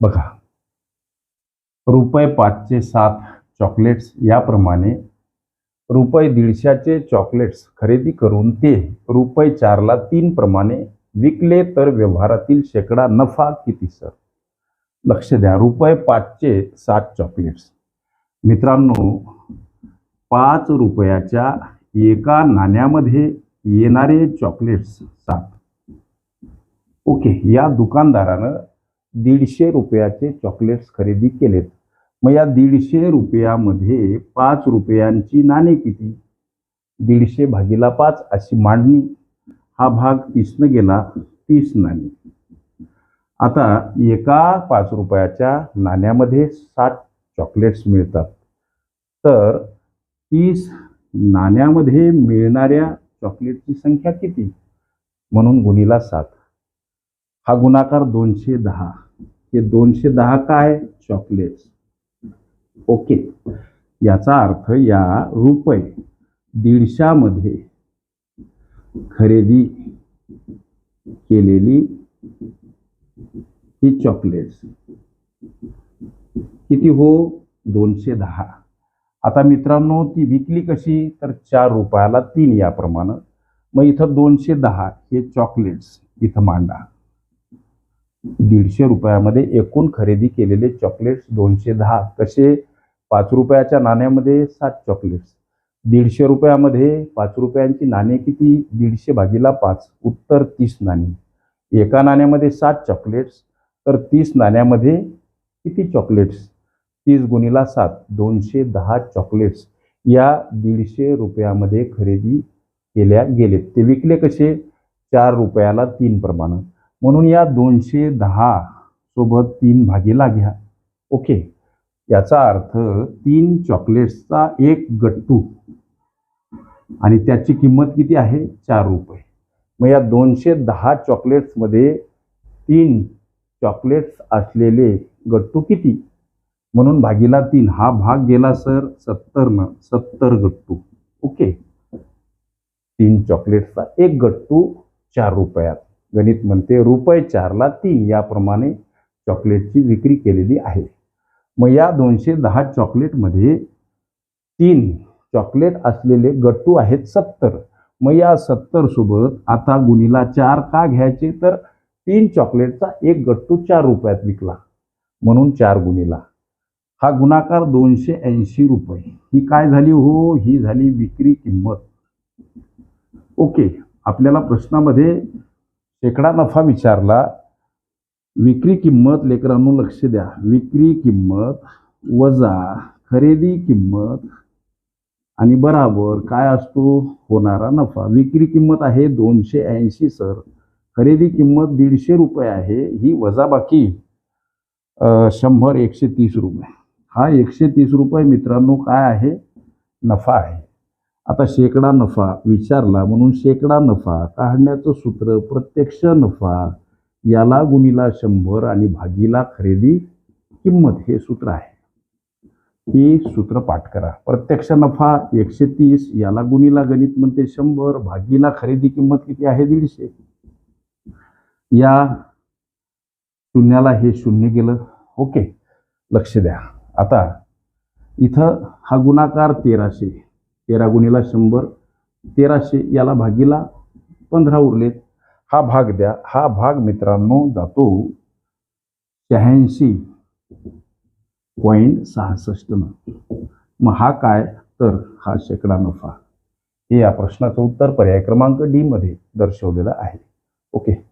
बघा. रुपये पाचशे सात चॉकलेट्स याप्रमाणे रुपये दीडशेचे चॉकलेट्स खरेदी करून ते रुपये चारला तीन प्रमाणे विकले तर व्यवहारातील शेकडा नफा किती सर? लक्ष द्या. रुपये पाचशे सात चॉकलेट्स मित्रांनो पाच रुपयाच्या एका नाण्यामध्ये येणारे चॉकलेट्स सात. ओके या दुकानदारानं दीडशे रुपयाचे चॉकलेट्स खरेदी केलेत. मग या दीडशे रुपयामध्ये पाच रुपयांची नाणी किती? दीडशे भागीला पाच अशी मांडणी. हा भाग तीसनं गेला तीस नाणी. आता एका पाच रुपयाच्या नाण्यामध्ये सात चॉकलेट्स मिळतात. तर तीस नाण्यामध्ये मिळणाऱ्या चॉकलेटची संख्या किती? म्हणून गुणीला सात. हा गुणाकार दोनशे दहा. हे दोनशे दहा काय? चॉकलेट्स. ओके. याचा अर्थ या रुपये दीडशामध्ये खरेदी केलेली ही चॉकलेट्स. किती हो? दोनशे दहा. आता मित्रांनो ती विकली कशी? तर चार रुपयाला तीन याप्रमाणे. मग इथं दोनशे दहा हे चॉकलेट्स इथं मांडा. दीडशे रुपयामध्ये एकूण खरेदी केलेले चॉकलेट्स दोनशे दहा कसे पाच रुपयाच्या नाण्यामध्ये सात चॉकलेट्स दीडशे रुपयामध्ये पाच रुपयांची नाणे किती? दीडशे भागीला पाच उत्तर तीस नाणी. एका नाण्यामध्ये सात चॉकलेट्स तर तीस नाण्यामध्ये किती चॉकलेट्स तीस गुणीला सात दोनशे दहा चॉकलेट्स या दीडशे रुपयामध्ये खरेदी केल्या गेलेत. ते विकले कसे? चार रुपयाला तीन प्रमाणात म्हणून या दोनशे दहा सोबत तीन भागीला घ्या. ओके. याचा अर्थ तीन चॉकलेट्सचा एक गट्टू. आणि त्याची किंमत किती आहे? चार रुपये. मग या दोनशे दहा चॉकलेट्समध्ये तीन चॉकलेट्स असलेले गट्टू किती? म्हणून भागीला तीन. हा भाग गेला सर सत्तरनं सत्तर गट्टू. ओके. तीन चॉकलेट्सचा एक गट्टू चार रुपयात. गणित म्हणते रुपये चारला तीन याप्रमाणे चॉकलेटची विक्री केलेली आहे. मग या दोनशे दहा चॉकलेटमध्ये तीन चॉकलेट असलेले गट्टू आहेत सत्तर. मग या सत्तर सोबत आता गुणीला चार का घ्यायचे? तर तीन चॉकलेटचा एक गट्टू चार रुपयात विकला. म्हणून चार गुणीला. हा गुणाकार दोनशे ऐंशी रुपये. ही काय झाली? हो ही झाली विक्री किंमत. ओके आपल्याला प्रश्नामध्ये शेकडा नफा विचारला विक्री किंमत लेकरांनो लक्ष द्या. विक्री किंमत वजा खरेदी किंमत आणि बराबर काय असतो? होणारा नफा. विक्री किंमत आहे दोनशे ऐंशी सर. खरेदी किंमत दीडशे रुपये आहे ही वजाबाकी बाकी शंभर एकशे तीस रुपये. हा एकशे तीस रुपये मित्रांनो काय आहे? नफा आहे. आता शेकडा नफा विचारला म्हणून शेकडा नफा काढण्याचं सूत्र प्रत्यक्ष नफा याला गुणीला शंभर आणि भागीला खरेदी किंमत हे सूत्र आहे. ही सूत्र पाठ करा. प्रत्यक्ष नफा एकशे तीस याला गुणीला गणित म्हणते शंभर भागीला खरेदी किंमत किती आहे? दीडशे. या शून्याला हे शून्य गेलं. ओके. लक्ष द्या. आता इथं हा गुणाकार तेराशे. तेरा गुणीला शंभर तेराशे याला भागीला पंधरा उरलेत. हा भाग द्या. हा भाग मित्रांनो जातो शहाऐंशी पॉईंट सहासष्टनं मग हा काय? तर हा शेकडा नफा. हे या प्रश्नाचं उत्तर पर्याय क्रमांक डी मध्ये दर्शवलेलं आहे. ओके.